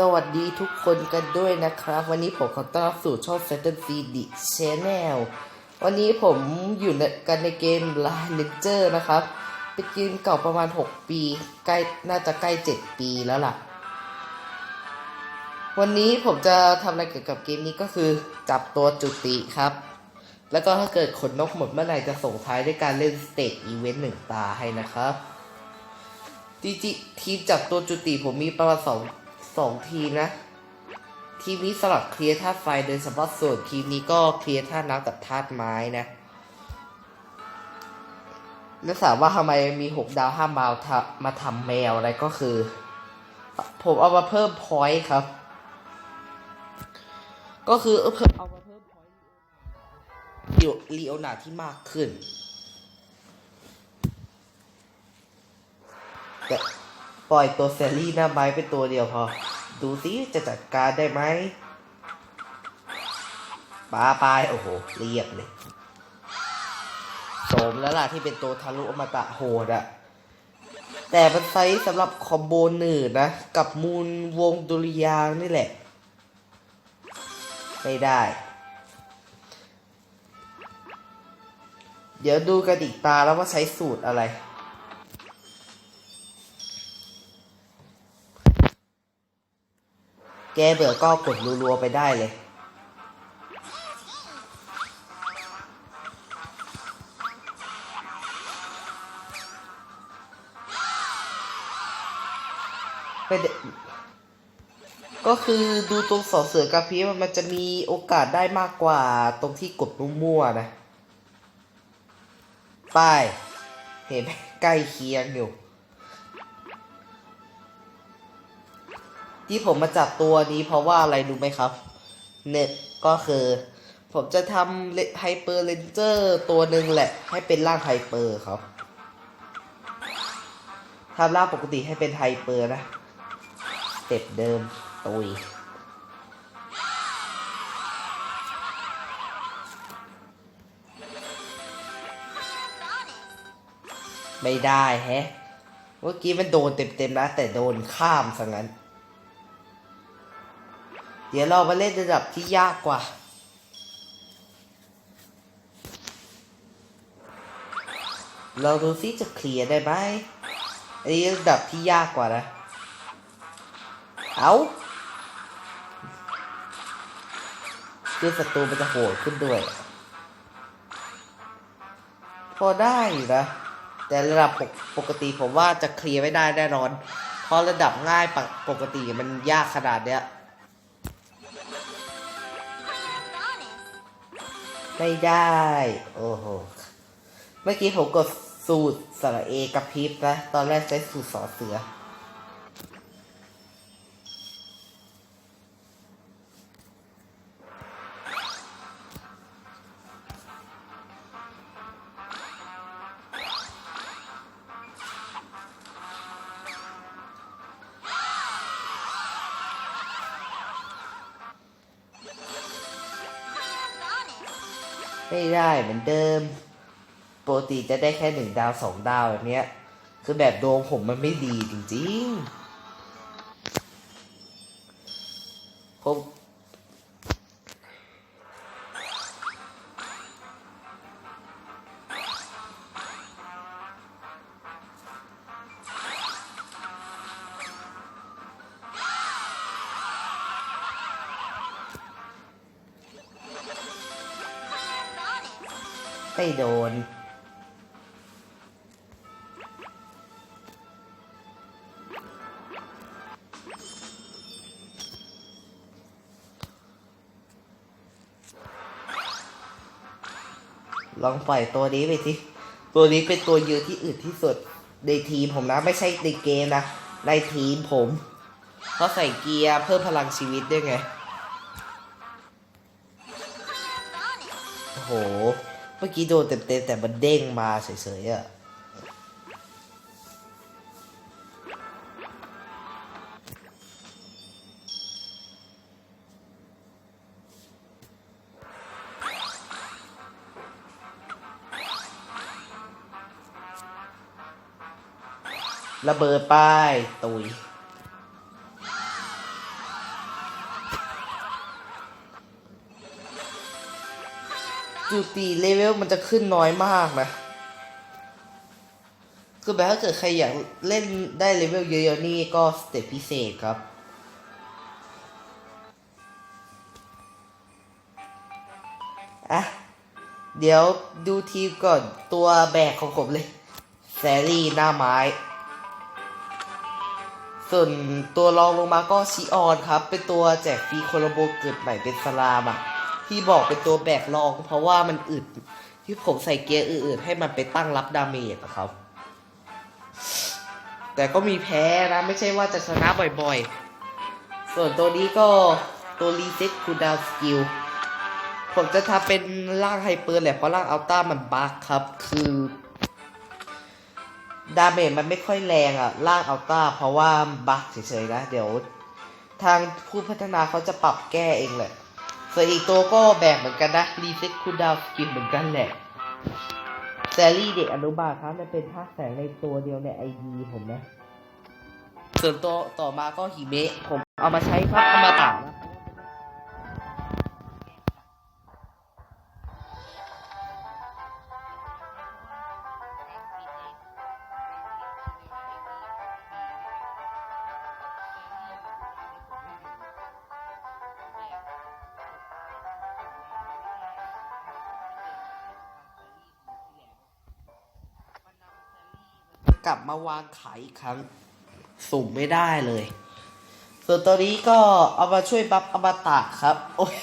สวัสดีทุกคนกันด้วยนะครับ วันนี้ผมขอต้อนรับสู่ช่อง s a t u r n c d Channel วันนี้ผมอยู่กันในเกม Line Ranger นะครับ เป็นเกมเก่าประมาณ 6 ปีใกล้น่าจะใกล้ 7 ปีแล้วล่ะ วันนี้ผมจะทำอะไรเกี่ยวกับเกมนี้ก็คือจับตัวจุติครับ แล้วก็ถ้าเกิดขนนกหมดเมื่อไหร่จะส่งท้ายด้วยการเล่นสเตจอีเวนต์หนึ่งตาให้นะครับจริงๆทีมจับตัวจุติผมมีประมาณสอง สองทีนะ ทีนี้สลับเคลียร์ธาตุไฟโดยเฉพาะส่วนทีนี้ก็เคลียร์ธาตุน้ำกับธาตุไม้นะ แล้วถามว่าทำไมมีหกดาวห้าดาวมาทำแมวอะไรก็คือ ผมเอามาเพิ่มพอยต์ครับ ก็คือเอาเพิ่มเอามาเพิ่มพอยต์ลีโอนาที่มากขึ้นแต่ปล่อยตัวเซรี่หน้าไม้เป็นตัวเดียวพอ ดูสิจะจัดการได้ไหมปาปายโอ้โห เรียบเลยโสมแล้วล่ะที่เป็นตัวทะลุอมตะโหดอะแต่มันไซส์สำหรับคอมโบหนืดนะ กับมูลวงดุริยางนี่แหละ ไม่ได้ เดี๋ยวดูกันอีกตาแล้วว่าใช้สูตรอะไร แกเบื่อก็กดรัวๆไปได้เลยเป็นก็คือดูตรงสอเสือกระพริบมันจะมีโอกาสได้มากกว่าตรงที่กดมั่วๆนะ ไป เห็นไหมใกล้เคียงอยู่ ที่ผมมาจับตัวนี้เพราะว่าอะไรรู้ไหมครับ เน็ตก็คือ ผมจะทำไฮเปอร์เลนเจอร์ตัวหนึ่งแหละ ให้เป็นร่างไฮเปอร์ครับทำร่างปกติให้เป็นไฮเปอร์นะสเต็ปเดิมตุยไม่ได้แฮะ เมื่อกี้มันโดนเต็มๆนะ แต่โดนข้ามซะงั้น เดี๋ยวเรามาเล่นระดับที่ยากกว่า เราดูซิจะเคลียร์ได้ไหมอันนี้ระดับที่ยากกว่านะ เอาคือศัตรูมันจะโหดขึ้นด้วย พอได้อยู่นะ แต่ระดับปกปกติผมว่าจะเคลียร์ไม่ได้แน่นอน เพราะระดับง่ายปปกติมันยากขนาดเนี้ย ไม่ได้ โอ้โห เมื่อกี้ผมกดสูตรสระเอกับพริบนะ ตอนแรกใช้สูตรสอเสือ ไม่ได้เหมือนเดิมปกติจะได้แค่หนึ่งดาวสองดาวแบบเนี้ย คือแบบดวงผมมันไม่ดีจริงๆ ไม่โดน ลองปล่อยตัวนี้ไปสิ ตัวนี้เป็นตัวยืนที่อึดที่สุด ในทีมผมนะ ไม่ใช่ในเกมนะ ในทีมผม เขาใส่เกียร์เพิ่มพลังชีวิตด้วยไง โอ้โห มื่อกี้โดนเต็มๆแต่มันเด้งมาเฉยๆอะระเบิดป้ายตุย จุติเลเวลมันจะขึ้นน้อยมากนะ คือแบบถ้าเกิดใครอยากเล่นได้เลเวลเยอะๆนี่ก็สเต็ปพิเศษครับอะเดี๋ยวดูทีมก่อนตัวแบกของผมเลยแซรี่หน้าไม้ ส่วนตัวรองลงมาก็ชิออนครับ เป็นตัวแจกฟรีโคโลโบเกิดใหม่เป็นสลามอะ ที่บอกเป็นตัวแบกรอง เพราะว่ามันอึดที่ผมใส่เกียร์อื่นๆให้มันไปตั้งรับดาเมจนะครับ แต่ก็มีแพ้นะ ไม่ใช่ว่าจะชนะบ่อยๆ ส่วนตัวนี้ก็ตัวรีเซ็ตคูดาวสกิลผมจะทำเป็นร่างไฮเปอร์แหละเพราะร่างอัลต้ามันบั๊กครับ คือดาเมจมันไม่ค่อยแรงอะร่างอัลต้าเพราะว่าบั๊กเฉยๆนะ เดี๋ยว ทางผู้พัฒนาเขาจะปรับแก้เองแหละ ส่วนอีกตัวก็แบกเหมือนกันนะรีเซ็ตคูดาวสกิลเหมือนกันแหละแซรี่เด็กอนุบาลครับมันเป็นภาคแสงในตัวเดียวในไอดีผมนะ ส่วนตัวต่อมาก็ฮิเมะผมเอามาใช้ครับอมตะนะ กลับมาวางขายอีกครั้ง สุ่มไม่ได้เลย ส่วนตัวนี้ก็เอามาช่วยบัฟอมตะครับ โอ้ย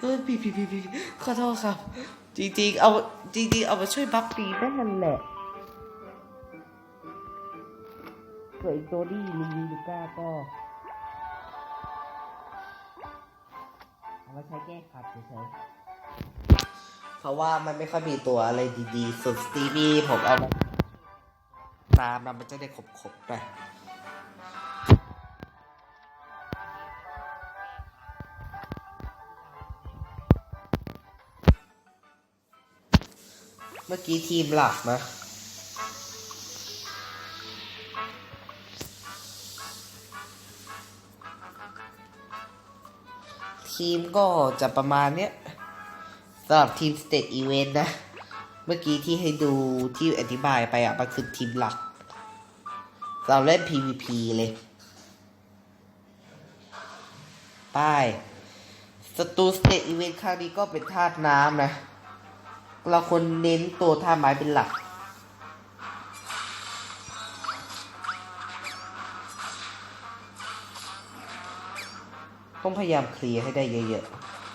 เอ้ยพี่พี่พี่พี่ขอโทษครับ จริงๆ เอาจริงๆ เอามาช่วยบัฟฟรีได้นั่นแหละส่วนอีกตัวนี้ลิงลิลูก้าก็เอามาใช้แก้ขัดเฉยๆเพราะว่ามันไม่ค่อยมีตัวอะไรดีๆส่วนสตีวีผมเอามา ตามมันจะได้ขบๆไปเมื่อกี้ทีมหลักนะทีมก็จะประมาณเนี้ยสำหรับทีมสเต e อีเวนต์นะ มื่อกี้ที่ให้ดูที่อธิบายไปอะมันคือทีมหลัก เราเล่น PVP เลยป้ายสตูสเต e อีเวนต์ครั้งนี้ก็เป็นธาตุน้ำนะ เราควรเน้นตัวท่าไม้เป็นหลัก ต้องพยายามเคลียร์ให้ได้เยอะ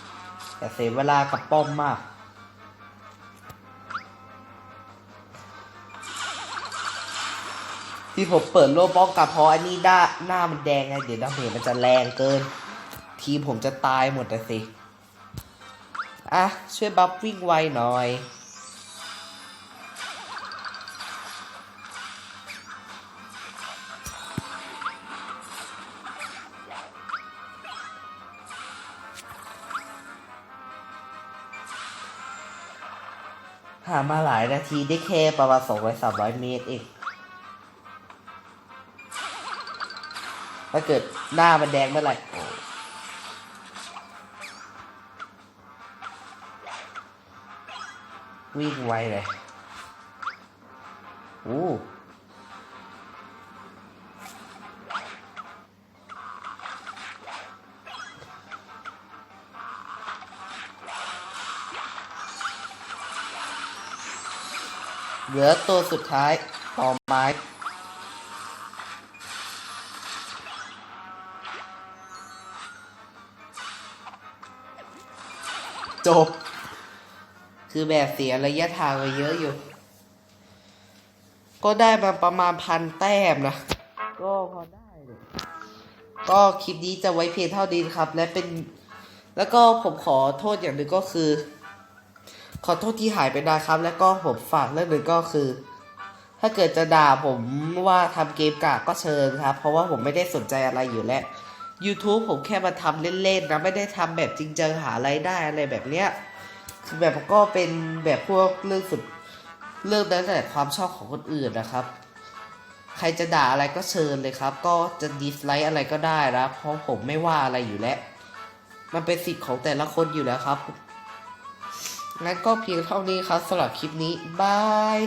ๆแต่เสียเวลากับป้อมมาก ที่ผมเปิดโลบ้องกับเพราะอันนี้ด้าหน้ามันแดงไงเดี๋ยวดาเมจมันจะแรงเกิน ทีผมจะตายหมดเลยสิ อะ ช่วยบัฟวิ่งไวหน่อยหามาหลายนาทีได้แค่ประมาณสองร้อยสามร้อยเมตรเอง ถ้าเกิดหน้ามันแดงเมื่อไหร่วิ่งไวเลยโอ้เหลือตัวสุดท้ายต่อไม้ จบ คือแบบเสียระยะทางไปเยอะอยู่ ก็ได้มาประมาณพันแต้มนะ ก็พอได้เลยก็คลิปนี้จะไว้เพียงเท่านี้นะครับ และเป็น แล้วก็ผมขอโทษอย่างหนึ่งก็คือ ขอโทษที่หายไปนานครับ แล้วก็ผมฝากเรื่องหนึ่งก็คือ ถ้าเกิดจะด่าผมว่าทำเกมกากก็เชิญครับ เพราะว่าผมไม่ได้สนใจอะไรอยู่แล้ว YouTube ผมแค่มาทำเล่นๆนะไม่ได้ทำแบบจริงจังหาไรายได้อะไรแบบเนี้ยคือแบบก็เป็นแบบพวกเรื่องสุดเรื่องนั้นแต่ความชอบของคนอื่นนะครับ ใครจะด่าอะไรก็เชิญเลยครับ ก็จะดิสไลค์อะไรก็ได้นะเพราะผมไม่ว่าอะไรอยู่แล้ว มันเป็นสิทธิ์ของแต่ละคนอยู่แล้วครับงั้นก็เพียงเท่านี้ครับสำหรับคลิปนี้บาย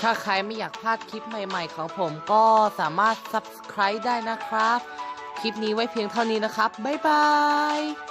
ถ้าใครไม่อยากพลาดคลิปใหม่ๆของผมก็สามารถ subscribe ได้นะครับ คลิปนี้ไว้เพียงเท่านี้นะครับ บ๊ายบาย